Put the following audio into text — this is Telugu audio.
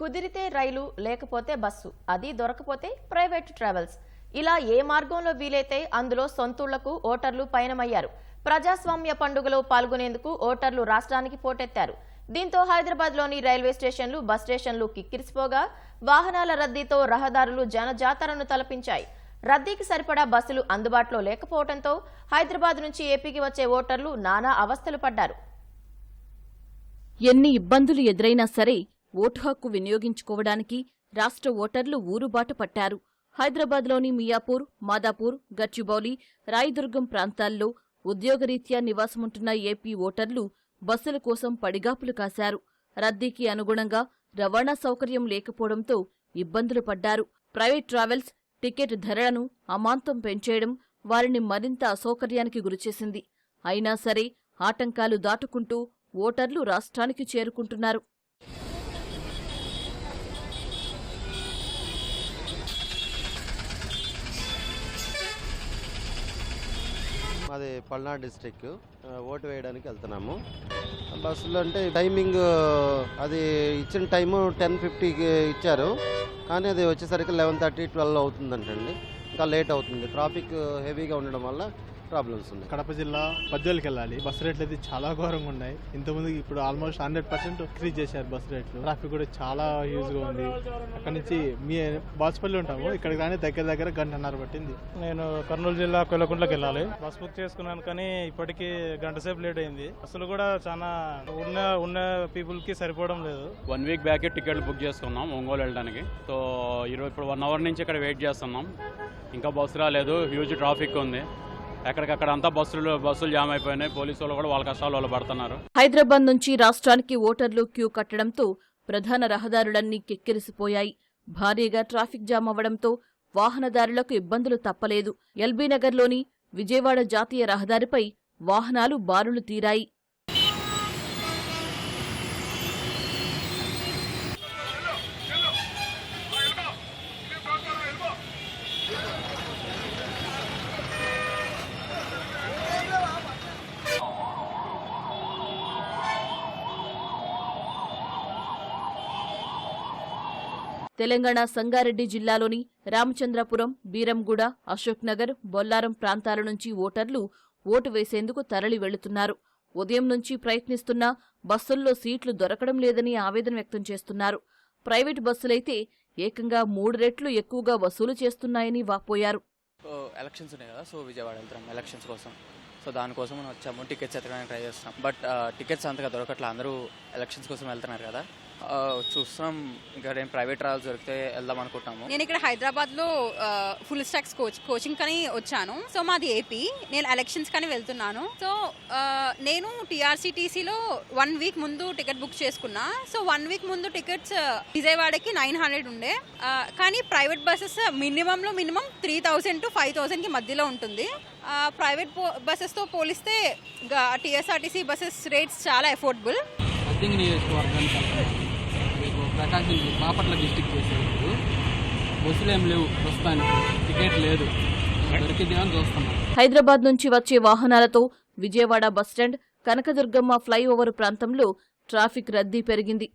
కుదిరితే రైలు లేకపోతే బస్సు. అది దొరకపోతే ప్రైవేట్ ట్రావెల్స్. ఇలా ఏ మార్గంలో వీలైతే అందులో సొంతూళ్ళకు ఓటర్లు పయనమయ్యారు. ప్రజాస్వామ్య పండుగలో పాల్గొనేందుకు ఓటర్లు రాష్ట్రానికి పోటెత్తారు. దీంతో హైదరాబాద్లోని రైల్వే స్టేషన్లు బస్ స్టేషన్లు కిక్కిరిసిపోగా వాహనాల రద్దీతో రహదారులు జనజాతరను తలపించాయి. రద్దీకి సరిపడా బస్సులు అందుబాటులో లేకపోవడంతో హైదరాబాద్ నుంచి ఏపీకి వచ్చే ఓటర్లు నానా అవస్థలు పడ్డారు. ఎన్ని ఇబ్బందులు ఎదురైనా సరే ఓటు హక్కు వినియోగించుకోవడానికి రాష్ట్ర ఓటర్లు ఊరుబాటు పట్టారు. హైదరాబాద్లోని మియాపూర్ మాదాపూర్ గచ్చిబౌలి రాయదుర్గం ప్రాంతాల్లో ఉద్యోగరీత్యా నివాసముంటున్న ఏపీ ఓటర్లు బస్సుల కోసం పడిగాపులు కాశారు. రద్దీకి అనుగుణంగా రవాణా సౌకర్యం లేకపోవడంతో ఇబ్బందులు పడ్డారు. ప్రైవేట్ ట్రావెల్స్ టికెట్ ధరలను అమాంతం పెంచేయడం వారిని మరింత అసౌకర్యానికి గురిచేసింది. అయినా సరే ఆటంకాలు దాటుకుంటూ ఓటర్లు రాష్ట్రానికి చేరుకుంటున్నారు. మాది పల్నాడు డిస్ట్రిక్ట్ ఓటు వేయడానికి వెళ్తున్నాము. బస్సులు అంటే టైమింగ్ అది ఇచ్చిన టైము టెన్ ఫిఫ్టీకి ఇచ్చారు. కానీ అది వచ్చేసరికి లెవెన్ థర్టీ ట్వెల్వ్ అవుతుందంటండి. ఇంకా లేట్ అవుతుంది. ట్రాఫిక్ హెవీగా ఉండడం వల్ల ప్రాబ్లమ్స్ ఉన్నాయి. కడప జిల్లా పద్వేలకి వెళ్ళాలి బస్ రేట్లు అయితే చాలా ఘోరంగా ఉన్నాయి. ఇంతకుముందు ఇప్పుడు ఆల్మోస్ట్ హండ్రెడ్ పర్సెంట్ ఇంక్రీజ్ చేశారు బస్ రేట్లు. ట్రాఫిక్ కూడా చాలా యూజ్గా ఉంది. అక్కడ నుంచి మీ బాచుపల్లి ఉంటాము. ఇక్కడికి రాని దగ్గర దగ్గర గంటన్నర పట్టింది. నేను కర్నూలు జిల్లా కొల్లకుంట్లకి వెళ్ళాలి బస్ బుక్ చేసుకున్నాను కానీ ఇప్పటికీ గంట సేపు లేట్ అయింది. అసలు కూడా చాలా ఉన్న ఉన్న పీపుల్కి సరిపోవడం లేదు. వన్ వీక్ బ్యాకే టికెట్లు బుక్ చేసుకున్నాం ఒంగోలు వెళ్ళడానికి. సో ఈరోజు ఇప్పుడు వన్ అవర్ నుంచి ఇక్కడ వెయిట్ చేస్తున్నాం. ఇంకా బస్సు రాలేదు. హ్యూజ్ ట్రాఫిక్ ఉంది. ఎక్కడికక్కడ అంతా బస్సులు బస్సులు జామ్ అయిపోయినాయి. పోలీసు వాళ్ళు కూడా వాళ్ళ కష్టాలు వాళ్ళు పడుతున్నారు. హైదరాబాద్ నుంచి రాష్ట్రానికి ఓటర్లు క్యూ కట్టడంతో ప్రధాన రహదారులన్నీ కెక్కిరిసిపోయాయి. భారీగా ట్రాఫిక్ జామ్ అవ్వడంతో వాహనదారులకు ఇబ్బందులు తప్పలేదు. ఎల్బీనగర్లోని విజయవాడ జాతీయ రహదారిపై వాహనాలు బారులు తీరాయి. తెలంగాణ సంగారెడ్డి జిల్లాలోని రామచంద్రపురం బీరంగూడ అశోక్నగర్ బొల్లారం ప్రాంతాల నుంచి ఓటర్లు ఓటు వేసేందుకు తరలి వెళుతున్నారు. ఉదయం నుంచి ప్రయత్నిస్తున్నా బస్సుల్లో సీట్లు దొరకడం లేదని ఆవేదన వ్యక్తం చేస్తున్నారు. ప్రైవేట్ బస్సులైతే ఏకంగా మూడు రెట్లు ఎక్కువగా వసూలు చేస్తున్నాయని వాపోయారు. ఎలక్షన్స్ ఉన్నాయి కదా సో విజయవాడ వెళ్తున్నాం ఎలక్షన్స్ కోసం. సో దానికోసం మనం వచ్చాము టికెట్స్ ఎత్తడానికి ట్రై చేస్తున్నాం. బట్ టికెట్స్ uh, అంతగా దొరకట్లా. అందరూ ఎలక్షన్స్ కోసం వెళ్తున్నారు కదా. Uh, చూస్తున్నాం. ఇంకా నేను ప్రైవేట్ ట్రావెల్స్ దొరికితే వెళ్దాం అనుకుంటాము నేను ఇక్కడ హైదరాబాద్లో ఫుల్ స్టాక్స్ కోచ్ కోచింగ్ కని వచ్చాను. సో మాది ఏపీ నేను ఎలక్షన్స్ కని వెళ్తున్నాను. సో uh, నేను టీఆర్సీటీసీలో వన్ వీక్ ముందు టికెట్ బుక్ చేసుకున్నా. సో వన్ వీక్ ముందు టికెట్స్ విజయవాడకి నైన్ హండ్రెడ్ ఉండే. కానీ private buses మినిమంలో minimum three thousand to five థౌసండ్కి మధ్యలో ఉంటుంది. ప్రైవేట్ బస్సెస్తో పోలిస్తే టీఎస్ఆర్టీసీ బస్సెస్ రేట్స్ చాలా అఫోర్డబుల్ నియోజకవర్గానికి ప్రకాశం బాపట్ల డిస్టిక్ బస్సులు ఏం లేవు ప్రస్తుతానికి టికెట్ లేదు. చూస్తున్నాం. హైదరాబాద్ నుంచి వచ్చే వాహనాలతో Vijayawada bus stand Kanakadurgamma flyover ప్రాంతంలో ట్రాఫిక్ రద్దీ పెరిగింది.